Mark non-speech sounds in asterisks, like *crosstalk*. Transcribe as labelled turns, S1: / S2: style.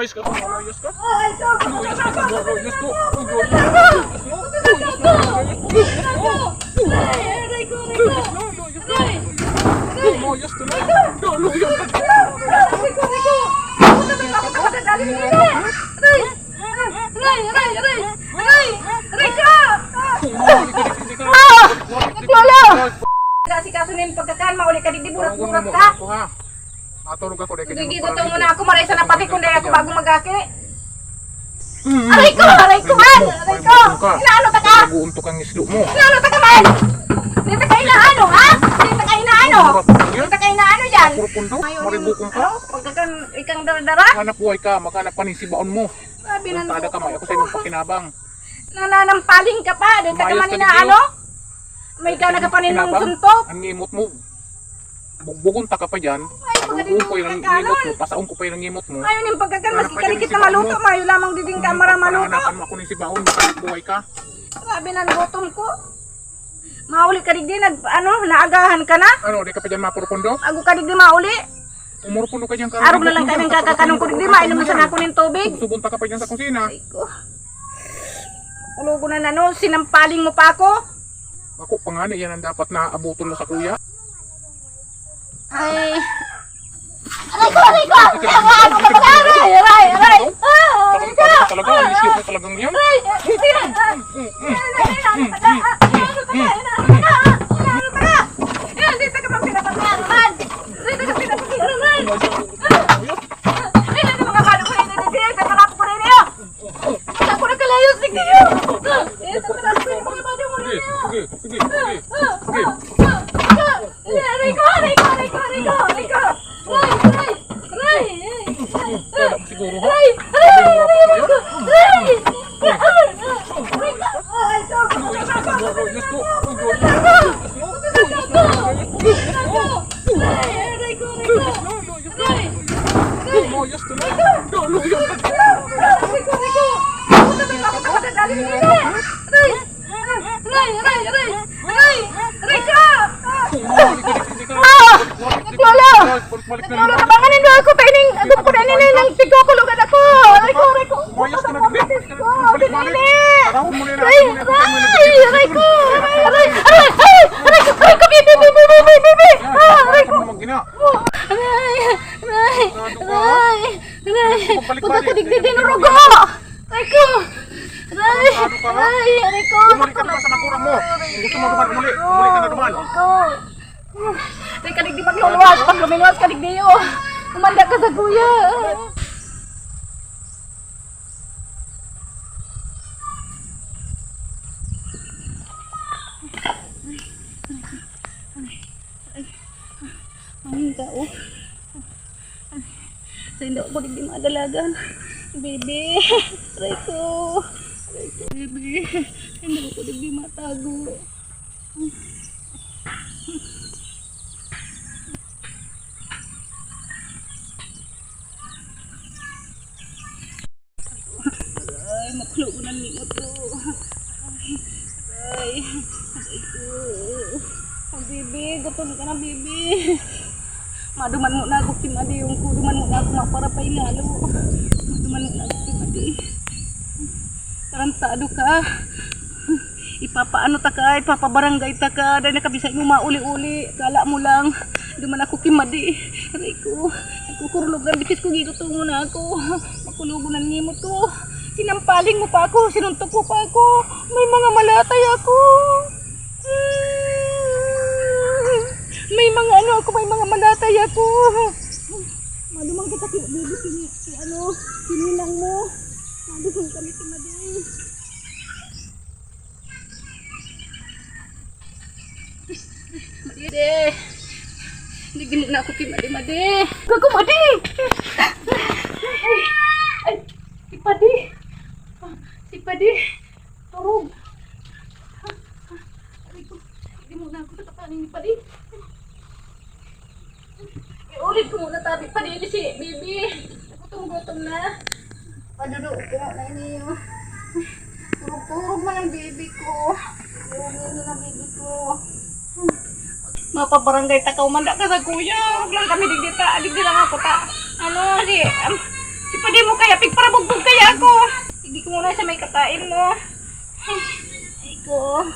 S1: Lumayas ka, lumayas ka. Lumayas ka, lumayas ka. Lumayas ka na. Lumayas ka.
S2: Aray ka! Ah! Lola! Kasi kaso na yung pagkakaan, mauli ka di burat-burat ka.
S1: Ako ha. Atulog ako dahil kanya
S2: Hindi dito muna ako, maray sa napati kung dahil ako bago magaki. Aray ko! Aray ko man! Aray ko! Inaano ta ka?
S1: Nag-uuntok ang islo mo.
S2: Inaano ta ka man? Ta ka inaano, ha? Hindi ta ka inaano? Ta ka inaano yan?
S1: Puro pundo,
S2: Ayaw
S1: maribukong ka.
S2: Ano? Pagkakan, ikang daradara?
S1: Hanap buhay ka, maghanap pa sibaon mo.
S2: Sabi ng
S1: Tada ka, may ako sa inyong pakinabang.
S2: nananampaling ka pa. Ta ka man inaano? May ka nagapaninong
S1: Pakinabang,
S2: suntok.
S1: Ang ngimot mo. Bugbugon ta ka pa dyan.
S2: Ay,
S1: Ko yung
S2: pagkakan
S1: ngimot mo. Pasaon ko pa yung ngimot mo.
S2: Ayaw yung pagkakan, maski
S1: Hanap pa dyan
S2: kalikit
S1: si
S2: na maluto, mayo lamang diding kamara maluto.
S1: Panganapan mo ako ng sibaon, maghanap buhay ka.
S2: Sabi ng gutom ko. Mauli ka digdi, nag, ano, naagahan ka na?
S1: Ano, di ka pa dyan mapurupundo?
S2: Ago ka digdi mauli?
S1: Umurupundo ka dyan ka.
S2: Arog na lang kami kakakanong ko digdi, mainom na sa ako ng tubig.
S1: Subunta ka pa dyan sa kusina.
S2: Ay ko. Ulugo na na no, sinampaling mo pa ako.
S1: Ako, pangani, yan ang dapat na abuton mo sa kuya.
S2: Ay. Aray ko, aray ko! Ano? Aray, aray, aray! Ah, aray ko!
S1: Talaga, isip mo talagang yan.
S2: Aray! Tira! Ah, Ano ka ba? Ano ka ba? Ano ka ba? Yan, dito ka pa pinapagyaman! Dito ka pinapagyaman! Ay, ano mga kalo ko rin dito? Sa harap ko rin niyo! Sa ko na kalayos ni Tiyo! Eh, sa harap ko rin mga bado mo rin
S1: Sige,
S2: niyo!
S1: sige, sige, sige. Sige.
S2: Aray ko, aray ko, aray ko, aray ko, aray ko! Aray, aray, aray!
S1: Kala mo siguro ha?
S2: Aray, aray, aray, aray ko! Aray! Aray, aray
S1: Na
S2: tabangan nindo ako pa ining agum ko na nang tigo ko lugan ako. Aray ko, aray ko.
S1: Lumayas ka na.
S2: Ko,
S1: na yun.
S2: Aray, aray, aray ko. Aray, aray, aray, aray, ko, aray ko, bibi, bibi, bibi, bibi. Ah, aray ko.
S1: Ano?
S2: Aray, aray, aray, aray. Punta ko digdi din ng rugo. Aray ko. Aray, aray, aray ko.
S1: Bumalik ka naman sa nakurang mo. Gusto mo duman, umuli. Umuli ka na duman.
S2: Aray ko. Aray ka digdi magluluwas. Pag lumiluwas ka digdi yo. Umanda ka sa kuya. Ay, kao. Sa hindi ako digdi madalagan. Baby, *laughs* aray ko. Aray ko, baby. Hindi ako digdi matago. Ay, maklo ko ng limot ko. Ay, ko. Ang bibi, gutom ka na bibi. Maduman mo na ako kimadi yung kuduman mo na ako maparapay lalo. Maduman mo na ako kimadi. Tarantado ka. Ipapaano ta ka, ipapabarangay ta ka, dahil nakabisay mo mauli-uli, kala mo lang, duman ako kimadi. Aray ko, nagkukurlog ng bisis ko, gigutom mo na ako. Makulugo ng ngimot ko. Sinampaling mo pa ako, sinuntok mo pa ako. May mga malatay ako. Mm. May mga ano ako, may mga malatay ako. Madumang kita kina, baby, si, si ano, sininang mo. Madumang kami si Madi. Madi, hindi mo na ako kay Madi, Madi. Gago, Madi! Ay, ay, si Padi. Ah, Si Padi. Turog. Ah, ah, Aray ko, hindi mo na ako nakapanin ni Padi. Iulit ko muna tabi pa din si Bibi. Gutom-gutom na. Padudo ko na niyo. Turog-turog man ang baby ko. Turog na ang baby ko. Mapabarangay ta ka umanda ka sa kuya. Huwag lang kami digdita. Digdi lang ako ta. Ano si... Um, si pwede mo kaya may kakain mo. Ay ko.